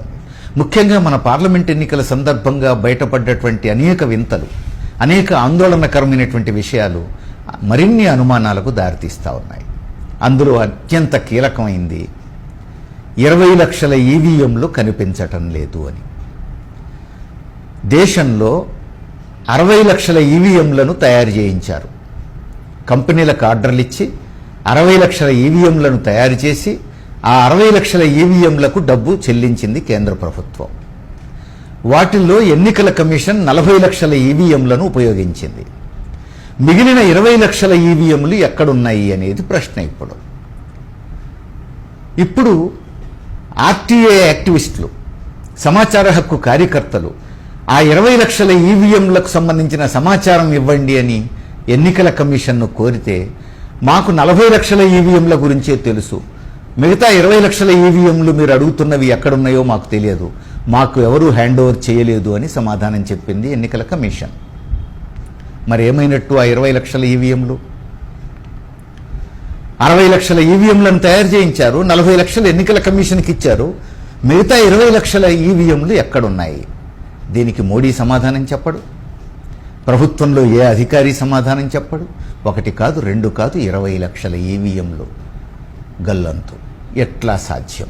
కనిపిస్తోంది ముఖ్యంగా మన పార్లమెంట్ ఎన్నికల సందర్భంగా బయటపడ్డటువంటి అనేక వింతలు అనేక ఆందోళనకరమైనటువంటి విషయాలు మరిన్ని అనుమానాలకు దారితీస్తూ ఉన్నాయి. అందులో అత్యంత కీలకమైంది ఇరవై లక్షల ఈవీఎంలు కనిపించటం లేదు అని. దేశంలో అరవై లక్షల ఈవీఎంలను తయారు చేయించారు. కంపెనీలకు ఆర్డర్లు ఇచ్చి అరవై లక్షల ఈవీఎంలను తయారు చేసి ఆ అరవై లక్షల ఈవీఎంలకు డబ్బు చెల్లించింది కేంద్ర ప్రభుత్వం. వాటిల్లో ఎన్నికల కమిషన్ నలభై లక్షల ఈవీఎంలను ఉపయోగించింది. మిగిలిన ఇరవై లక్షల ఈవీఎంలు ఎక్కడున్నాయి అనేది ప్రశ్న ఇప్పుడు. ఇప్పుడు ఆర్టీఏ యాక్టివిస్టులు సమాచార హక్కు కార్యకర్తలు ఆ ఇరవై లక్షల ఈవీఎంలకు సంబంధించిన సమాచారం ఇవ్వండి అని ఎన్నికల కమిషన్ను కోరితే మాకు నలభై లక్షల ఈవీఎంల గురించే తెలుసు. మిగతా ఇరవై లక్షల ఈవీఎంలు మీరు అడుగుతున్నవి ఎక్కడున్నాయో మాకు తెలియదు. మాకు ఎవరూ హ్యాండ్ ఓవర్ చేయలేదు అని సమాధానం చెప్పింది ఎన్నికల కమిషన్. మరి ఏమైనట్టు ఆ ఇరవై లక్షల ఈవీఎంలు అరవై లక్షల ఈవీఎంలను తయారు చేయించారు నలభై లక్షలు ఎన్నికల కమిషన్కి ఇచ్చారు. మిగతా ఇరవై లక్షల ఈవీఎంలు ఎక్కడున్నాయి? దీనికి మోడీ సమాధానం చెప్పడు. ప్రభుత్వంలో ఏ అధికారి సమాధానం చెప్పడు? ఒకటి కాదు రెండు కాదు ఇరవై లక్షల ఈవీఎంలు గల్లంతు. ఎట్లా సాధ్యం?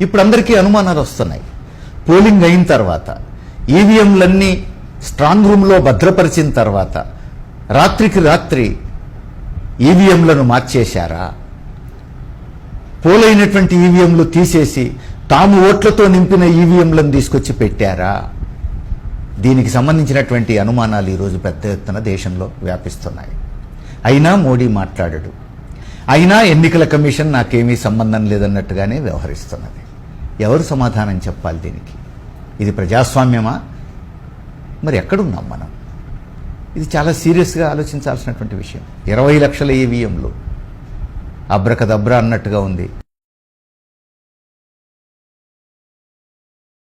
ఇప్పుడు అందరికీ అనుమానాలు వస్తున్నాయి. పోలింగ్ అయిన తర్వాత ఈవీఎంలన్నీ స్ట్రాంగ్ రూమ్లో భద్రపరిచిన తర్వాత రాత్రికి రాత్రి ఈవీఎంలను మార్చేశారా? పోలైనటువంటి ఈవీఎంలు తీసేసి తాము ఓట్లతో నింపిన ఈవీఎంలను తీసుకొచ్చి పెట్టారా? దీనికి సంబంధించినటువంటి అనుమానాలు ఈరోజు పెద్ద ఎత్తున దేశంలో వ్యాపిస్తున్నాయి. అయినా మోడీ మాట్లాడడు. అయినా ఎన్నికల కమిషన్ నాకేమీ సంబంధం లేదన్నట్టుగానే వ్యవహరిస్తున్నది. ఎవరు సమాధానం చెప్పాలి దీనికి? ఇది ప్రజాస్వామ్యమా? మరి ఎక్కడున్నాం మనం? ఇది చాలా సీరియస్గా ఆలోచించాల్సినటువంటి విషయం. ఇరవై లక్షల ఈవీఎంలు. అబ్రకదబ్ర అన్నట్టుగా ఉంది.